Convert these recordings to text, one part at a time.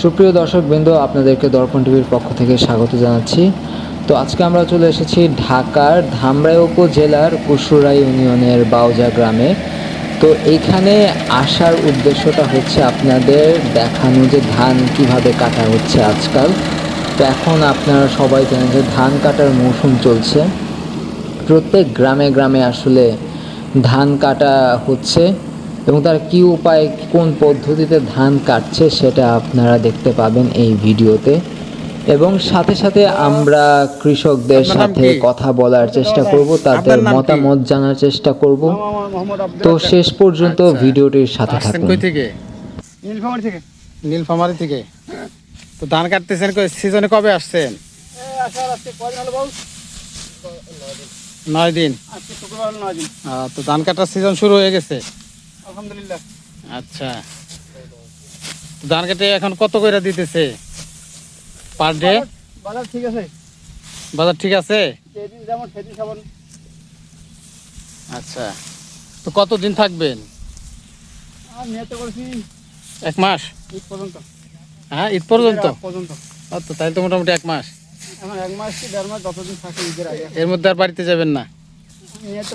সুপ্রিয় দর্শক বৃন্দ আপনাদেরকে দর্পণ টিভির পক্ষ থেকে স্বাগত জানাচ্ছি। তো আজকে আমরা চলে এসেছি ঢাকার ধামরাই উপজেলার কুসুরা ইউনিয়নের বাউজা গ্রামে। তো এইখানে আসার উদ্দেশ্যটা হচ্ছে আপনাদের দেখানো যে ধান কীভাবে কাটা হচ্ছে আজকাল। তো এখন আপনারা সবাই জানেন যে ধান কাটার মৌসুম চলছে। প্রত্যেক গ্রামে গ্রামে আসলে ধান কাটা হচ্ছে। এবং তার কি উপায় কোন পদ্ধতিতে ধান কাটছে সেটা আপনারা দেখতে পাবেন এই ভিডিওতে। এবং সাথে সাথে আমরা কৃষকদের সাথে কথা বলার চেষ্টা করব তাদের? মতামত জানার চেষ্টা করব। তো শেষ পর্যন্ত আচ্ছা। ভিডিওটির সাথে আসছেন থাকুন। থেকে? নীলফামারি থেকে। নীলফামারি থেকে? তো ধান কাটতেছেন সিজনে কবে আসছেন? নয় দিন। তো ধান কাটার সিজন শুরু হয়ে গেছে। আলহামদুলিল্লাহ। আচ্ছা। ধান কেটে এখন কত করে দিতেছে? Per day? বাজার- ঠিক আছে। বাজার ঠিক আছে? যেদিন যেমন সেদিন আচ্ছা। তো কতদিন থাকবেন? করেছি এক মাস? ঈদ পর্যন্ত। হ্যাঁ ঈদ পর্যন্ত? পর্যন্ত। ও তো তাই তো মোটামুটি এক মাস। এখন এক মাস কি দেড় মাস যতদিন থাকে ঈদের আগে। এর মধ্যে আর বাড়িতে যাবেন না?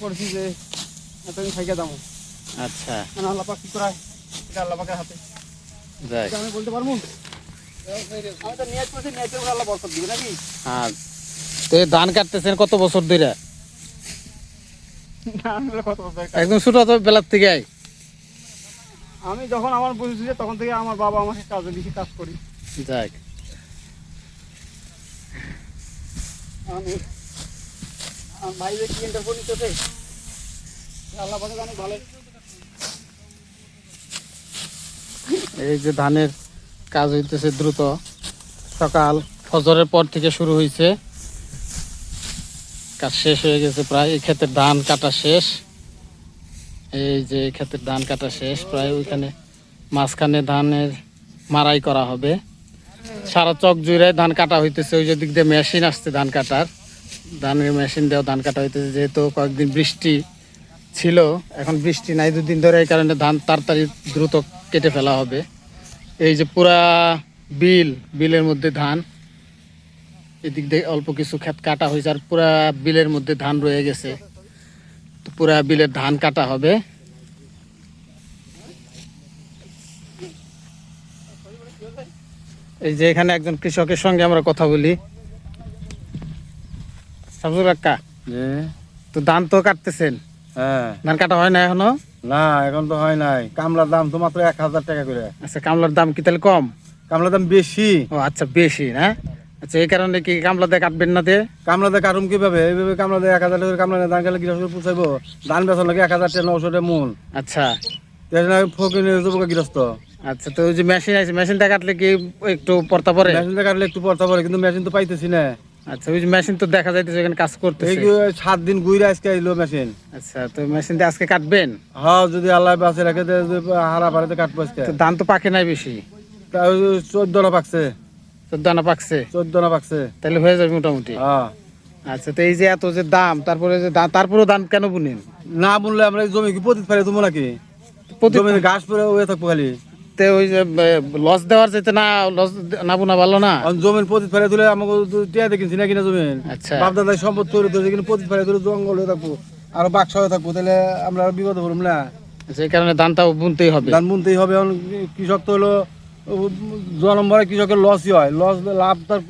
করেছি যে এতদিন থেকে দাম আচ্ছা। মানে আল্লাপাক কি করায়? এটা আল্লাপাকের হাতে। যাই। আমি বলতে পারব? আমি তো নিয়ত করেছি নিয়তের উপর আল্লাহ বরকত দিবে নাকি? হ্যাঁ তো ধান কাটতেছেন কত বছর ধরে একদম ছোট বেলার থেকে আমি যখন আমার বুঝেছি তখন থেকে আমার বাবা আমাকে কাজে বেশি কাজ করি। যাক আমি আমার ভাই যে কি ইন্টারভিউ নিতেছে আল্লাহ পাকে ভালো এই যে ধানের কাজ হইতেছে দ্রুত। সকাল ফজরের পর থেকে শুরু হয়েছে কাজ শেষ হয়ে গেছে প্রায়। এই ক্ষেতের ধান কাটা শেষ। এই যে ক্ষেতের ধান কাটা শেষ। প্রায় ওইখানে মাঝখানে ধানের মারাই করা হবে। সারা চক জুড়ে ধান কাটা হইতেছে। ওই যে দিক দিয়ে মেশিন আসছে ধান কাটার। ধানের মেশিন দিয়েও ধান কাটা হইতেছে। যেহেতু কয়েকদিন বৃষ্টি ছিল, এখন বৃষ্টি নাই দুদিন ধরে, এই কারণে ধান তাড়াতাড়ি দ্রুত কেটে ফেলা হবে। এই যে পুরা বিল বিলের মধ্যে ধান। এদিক দিয়ে অল্প কিছু ক্ষেত কাটা হয়েছে আর পুরা বিলের মধ্যে ধান রয়ে গেছে। তো পুরা বিলের ধান কাটা হবে। এই যে এখানে একজন কৃষকের সঙ্গে আমরা কথা বলি। সাবজুর কাকা তো ধান তো কাটতেছেন? হ্যাঁ। ধান কাটা হয় না এখনও? না এখন তো হয় নাই। কামলার দাম তো মাত্র এক হাজার টাকা করে। আচ্ছা কামলার দাম কি তাহলে কম? কামলার দাম বেশি। ও আচ্ছা বেশি না? আচ্ছা এই কারণে কি কামলাতে কাটবেন না তে? কামলাতে কাটুম কীভাবে? এইভাবে কামলাতে এক হাজার টাকা কামলা ধান গেলে গৃহস্থ পুষাইবো। ধান বেচন লাগে এক হাজার টাকা নশো টাকা মূল। আচ্ছা। ফকির যাব গৃহস্থ। আচ্ছা তো ওই যে মেশিন আছে মেশিনটা কাটলে কি একটু পড়তা পড়ে? মেশিনটা কাটলে একটু পড়তে পারে কিন্তু মেশিন তো পাইতেছি না। আচ্ছা ওই মেশিন তো দেখা যাইতেছে এখানে কাজ করতেছে। সাত দিন ঘুরে আজকে এলো মেশিন আচ্ছা তো মেশিন দিয়ে আজকে কাটবেন? হ্যাঁ যদি আল্লাহ বাঁচে রাখে হারা পাড়াতে কাটবো আজকে। ধান তো পাকে নাই বেশি? তা চোদ্দ না পাকছে। চোদ্দ আনা পাকছে? চোদ্দ না পাকছে। তাহলে হয়ে যাবে মোটামুটি। হ্যাঁ। আচ্ছা তো এই যে এত যে দাম তারপরে যে দাম তারপরেও ধান কেন বুনেন? না বুনলে আমরা জমি কি পতিত পারে তুমি নাকি? প্রতি জমি ঘাস পরে হয়ে থাকব খালি। তে ওই যে লস দেওয়ার যেতে না লস না বোনা ভালো না? আর পতিত ফেলে তুলে আমাকে টিয়া দেখিনছি না কিনা জমিন আচ্ছা। বাপ দাদা সম্পদ তৈরি ধরেছে কিন্তু পতিত ফেলে তুলে জঙ্গল হয়ে থাকব আর বাক্স হয়ে থাকব তাহলে আমরা আর বিপদে না। আচ্ছা কারণে ধানটাও বুনতেই হবে। ধান বুনতেই হবে এখন কৃষক তো হলো দু নম্বরে কৃষকের লসই হয়। লস লাভ তার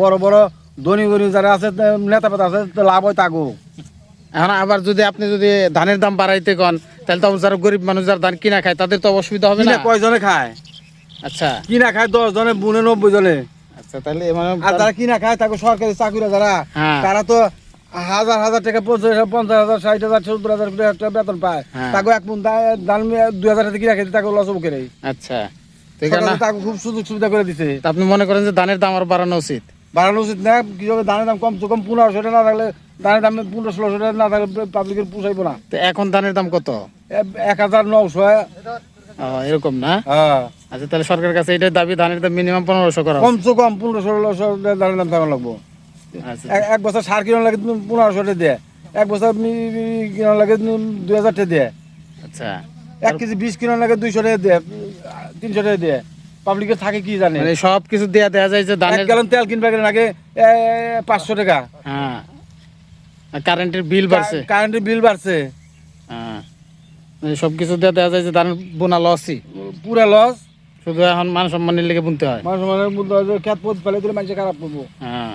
বড় বড় ধনী যারা আছে নেতা পেতা আছে লাভ হয় তাগো এখন আবার যদি আপনি যদি ধানের দাম বাড়াইতে কন তাহলে তো যারা গরিব মানুষ যারা ধান কিনা খায় তাদের তো অসুবিধা হবে না? কিনা কয়জনে খায়? আচ্ছা। কিনা খায় দশ জনে বুনে নব্বই জনে আচ্ছা তাহলে মানে আর যারা কিনা খায় তাকে সরকারি চাকরিরা যারা হ্যাঁ। তারা তো হাজার হাজার টাকা পঞ্চাশ পঞ্চাশ হাজার ষাট হাজার সত্তর হাজার করে একটা বেতন পায়। হ্যাঁ। তাকে এক মন দা- ধান দুই হাজার টাকা কিনা খেতে তাকে লস নেই আচ্ছা। তাকে খুব সুযোগ সুবিধা করে দিছে। আপনি মনে করেন যে ধানের দাম আর বাড়ানো উচিত? বাড়ানো উচিত না কৃষকের ধানের দাম কম কম পনেরোশো টাকা না থাকলে ধানের দাম পনেরো ষোলোশো টাকা না থাকলে পাবলিকের পুষাইবো না। তো এখন ধানের দাম কত? এক হাজার নশো এরকম না? হ্যাঁ। আচ্ছা তাহলে সরকারের কাছে এটাই দাবি ধানের দাম মিনিমাম পনেরোশো করা কমসে কম পনেরো ষোলোশো ধানের দাম থাকা লাগবো। আচ্ছা। এক- বছর সার কিনা লাগে তুমি পনেরোশো টাকা দিয়ে। এক বছর কিনা লাগে দুই হাজার টাকা দিয়ে। আচ্ছা। এক কেজি বিশ কিলো লাগে দুইশো টাকা দিয়ে তিনশো টাকা দিয়ে। পাবলিকের থাকে কি জানে? মানে সব কিছু দেয়া দেয়া যায় যে এক ধানের গ্যালন তেল কিনবা গেলে আগে পাঁচশো টাকা। হ্যাঁ। কারেন্টের বিল বাড়ছে। কারেন্টের বিল বাড়ছে। হ্যাঁ। মানে সব কিছু দেয়া দেয়া যায় যে ধানের বোনা লসই পুরা লস শুধু এখন মান সম্মানের লেগে বুনতে হয়। মানুষ সম্মানের বুনতে হয় যে খেত পথ ফেলে দিলে মানুষ খারাপ করব। হ্যাঁ।